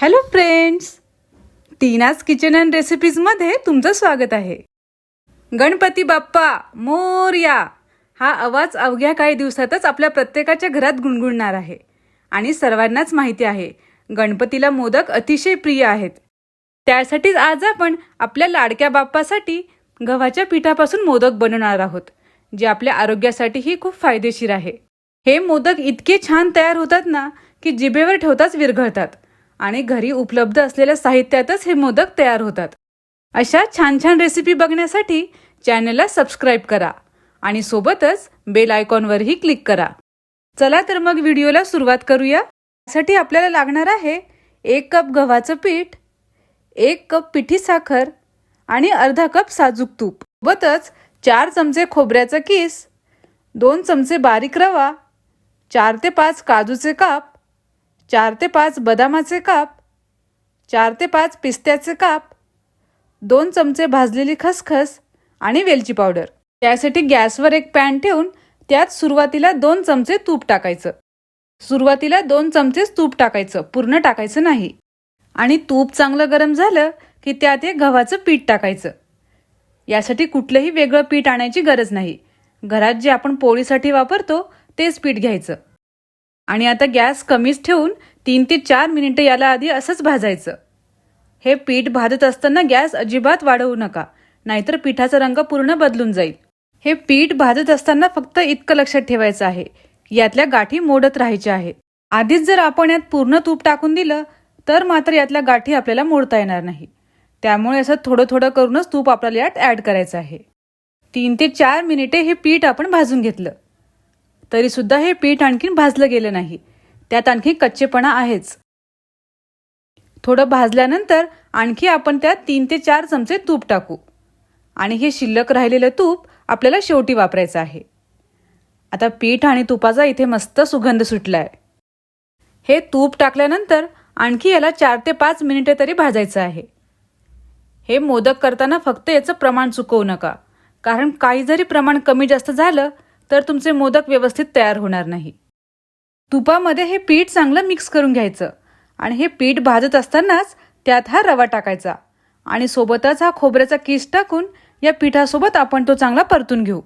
Hello friends Tina's kitchen and रेसिपीजमध्ये तुमचं स्वागत आहे. गणपती बाप्पा मोरया हा आवाज अवघ्या काही दिवसातच आपल्या प्रत्येकाच्या घरात गुणगुणणार आहे. आणि सर्वांनाच माहिती आहे गणपतीला मोदक अतिशय प्रिय आहेत. त्यासाठीच आज आपण आपल्या लाडक्या बाप्पासाठी गव्हाच्या पिठापासून मोदक बनवणार आहोत जे आपल्या आरोग्यासाठीही खूप फायदेशीर आहे. हे मोदक इतके छान तयार होतात ना की जिभेवर ठेवताच विरघळतात. आणि घरी उपलब्ध असलेल्या साहित्यातच हे मोदक तयार होतात. अशा छान छान रेसिपी बघण्यासाठी चॅनलला सबस्क्राईब करा आणि सोबतच बेल आयकॉनवरही क्लिक करा. चला तर मग व्हिडिओला सुरुवात करूया. यासाठी आपल्याला लागणार आहे एक कप गव्हाचं पीठ एक कप पिठी साखर आणि अर्धा कप साजूक तूप. सोबतच चार चमचे खोबऱ्याचा किस दोन चमचे बारीक रवा चार ते पाच काजूचे काप चार ते पाच बदामाचे काप चार ते पाच पिस्त्याचे काप दोन चमचे भाजलेली खसखस आणि वेलची पावडर. त्यासाठी गॅसवर एक पॅन ठेवून त्यात सुरुवातीला दोन चमचे तूप टाकायचं. सुरुवातीला दोन चमचेच तूप टाकायचं पूर्ण टाकायचं नाही. आणि तूप चांगलं गरम झालं की त्यात एक गव्हाचं पीठ टाकायचं. यासाठी कुठलंही वेगळं पीठ आणायची गरज नाही. घरात जे आपण पोळीसाठी वापरतो तेच पीठ घ्यायचं. आणि आता गॅस कमीच ठेवून तीन ते चार मिनिटं याला आधी असंच भाजायचं. हे पीठ भाजत असताना गॅस अजिबात वाढवू नका नाहीतर पिठाचा रंग पूर्ण बदलून जाईल. हे पीठ भाजत असताना फक्त इतकं लक्षात ठेवायचं आहे. यातल्या गाठी मोडत राहायच्या आहेत. आधीच जर आपण यात पूर्ण तूप टाकून दिलं तर मात्र यातल्या गाठी आपल्याला मोडता येणार नाही. त्यामुळे असं थोडं थोडं करूनच तूप आपल्याला यात ॲड करायचं आहे. तीन ते चार मिनिटे हे पीठ आपण भाजून घेतलं. तरीसुद्धा हे पीठ आणखीन भाजलं गेलं नाही. त्यात आणखी कच्चेपणा आहेच. थोडं भाजल्यानंतर आणखी आपण त्यात तीन ते चार चमचे तूप टाकू. आणि हे शिल्लक राहिलेलं तूप आपल्याला शेवटी वापरायचं आहे. आता पीठ आणि तुपाचा इथे मस्त सुगंध सुटलाय. हे तूप टाकल्यानंतर आणखी याला चार ते पाच मिनिटे तरी भाजायचं आहे. हे मोदक करताना फक्त याचं प्रमाण चुकवू नका. कारण काही जरी प्रमाण कमी जास्त झालं तर तुमचे मोदक व्यवस्थित तयार होणार नाही. तुपामध्ये हे पीठ चांगलं मिक्स करून घ्यायचं आणि हे पीठ भाजत असतानाच त्यात हा रवा टाकायचा आणि सोबतच हा खोबऱ्याचा किस टाकून या पिठासोबत आपण तो चांगला परतून घेऊ.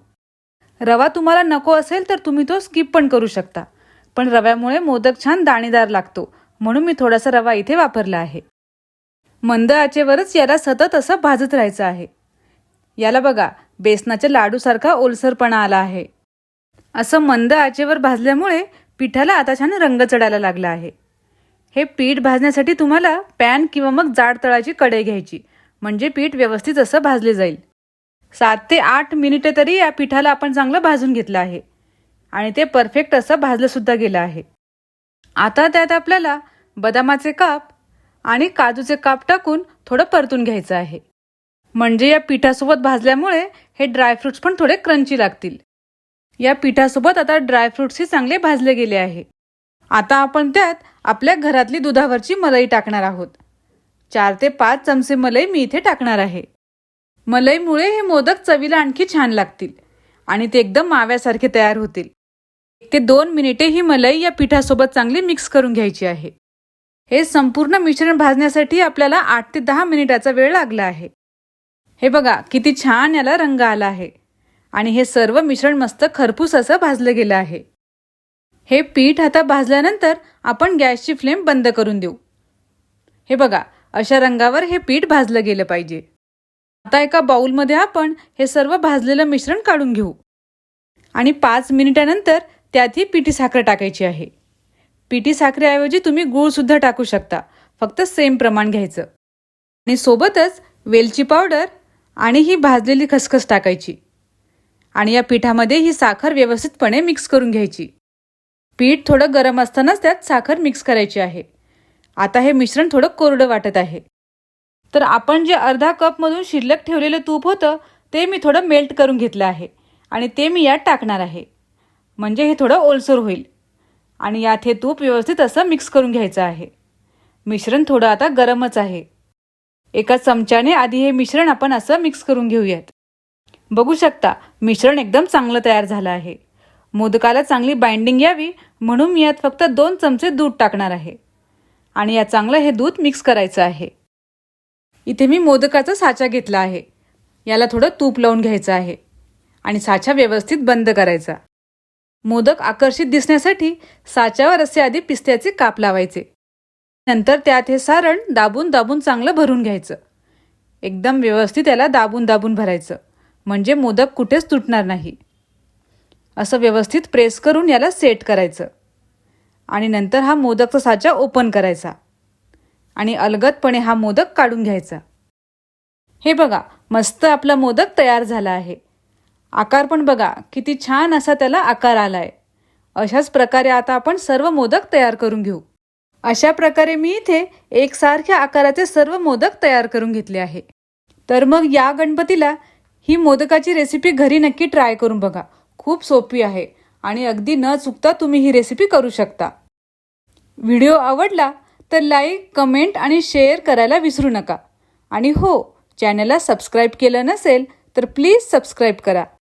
रवा तुम्हाला नको असेल तर तुम्ही तो स्किप पण करू शकता पण रव्यामुळे मोदक छान दाणेदार लागतो म्हणून मी थोडासा रवा इथे वापरला आहे. मंद आचेवरच याला सतत असं भाजत राहायचं आहे. याला बघा बेसनाच्या लाडूसारखा ओलसरपणा आला आहे. असं मंद आचेवर भाजल्यामुळे पिठाला आता छान रंग चढायला लागला आहे. हे पीठ भाजण्यासाठी तुम्हाला पॅन किंवा मग जाड तळाची कढई घ्यायची म्हणजे पीठ व्यवस्थित असं भाजले जाईल. सात ते आठ मिनिटे तरी या पिठाला आपण चांगलं भाजून घेतलं आहे आणि ते परफेक्ट असं भाजलं सुद्धा गेलं आहे. आता त्यात आपल्याला बदामाचे काप आणि काजूचे काप टाकून थोडं परतून घ्यायचं आहे. म्हणजे या पिठासोबत भाजल्यामुळे हे ड्रायफ्रुट्स पण थोडे क्रंची लागतील. या पिठासोबत आता ड्रायफ्रुट्सही चांगले भाजले गेले आहे. आता आपण त्यात आपल्या घरातली दुधावरची मलाई टाकणार आहोत. चार ते पाच चमचे मलाई मी इथे टाकणार आहे. मलईमुळे हे मोदक चवीला आणखी छान लागतील आणि ते एकदम माव्यासारखे तयार होतील. ते दोन मिनिटे ही मलाई या पिठासोबत चांगली मिक्स करून घ्यायची आहे. हे संपूर्ण मिश्रण भाजण्यासाठी आपल्याला आठ ते दहा मिनिटाचा वेळ लागला आहे. हे बघा किती छान याला रंग आला आहे. आणि हे सर्व मिश्रण मस्त खरपूस असं भाजलं गेलं आहे. हे पीठ आता भाजल्यानंतर आपण गॅसची फ्लेम बंद करून देऊ. हे बघा अशा रंगावर हे पीठ भाजलं गेलं पाहिजे. आता एका बाऊलमध्ये आपण हे सर्व भाजलेलं मिश्रण काढून घेऊ. आणि पाच मिनिटानंतर त्यात ही पिठी साखर टाकायची आहे. पिठी साखरेऐवजी तुम्ही गूळसुद्धा टाकू शकता फक्त सेम प्रमाण घ्यायचं. आणि सोबतच वेलची पावडर आणि ही भाजलेली खसखस टाकायची. आणि या पिठामध्ये ही साखर व्यवस्थितपणे मिक्स करून घ्यायची. पीठ थोडं गरम असतानाच त्यात साखर मिक्स करायची आहे. आता हे मिश्रण थोडं कोरडं वाटत आहे. तर आपण जे अर्धा कपमधून शिल्लक ठेवलेलं तूप होतं ते मी थोडं मेल्ट करून घेतलं आहे आणि ते मी यात टाकणार आहे. म्हणजे हे थोडं ओलसर होईल. आणि यात हे तूप व्यवस्थित असं मिक्स करून घ्यायचं आहे. मिश्रण थोडं आता गरमच आहे. एका चमच्याने आधी हे मिश्रण आपण असं मिक्स करून घेऊयात. बघू शकता मिश्रण एकदम चांगलं तयार झालं आहे. मोदकाला चांगली बाइंडिंग यावी म्हणून मी यात फक्त दोन चमचे दूध टाकणार आहे. आणि या चांगलं हे दूध मिक्स करायचं आहे. इथे मी मोदकाचा साचा घेतला आहे. याला थोडं तूप लावून घ्यायचं आहे. आणि साचा व्यवस्थित बंद करायचा. मोदक आकर्षित दिसण्यासाठी साच्यावर असे आधी पिस्त्याचे काप लावायचे. नंतर त्यात हे सारण दाबून दाबून चांगलं भरून घ्यायचं. एकदम व्यवस्थित याला दाबून दाबून भरायचं. म्हणजे मोदक कुठेच तुटणार नाही. असं व्यवस्थित प्रेस करून याला सेट करायचं. आणि नंतर हा मोदकचा साचा ओपन करायचा. आणि अलगदपणे हा मोदक काढून घ्यायचा. हे बघा मस्त आपला मोदक तयार झाला आहे. आकार पण बघा किती छान असा त्याला आकार आला आहे अशाच प्रकारे आता आपण सर्व मोदक तयार करून घेऊ. अशा प्रकारे मी इथे एकसारख्या आकाराचे सर्व मोदक तयार करून घेतले आहे. तर मग या गणपतीला ही मोदकाची रेसिपी घरी नक्की ट्राय करून बघा. खूप सोपी आहे आणि अगदी न चुकता तुम्ही ही रेसिपी करू शकता. व्हिडिओ आवडला तर लाईक कमेंट आणि शेअर करायला विसरू नका. आणि हो चॅनलला सबस्क्राईब केलं नसेल तर प्लीज सबस्क्राईब करा.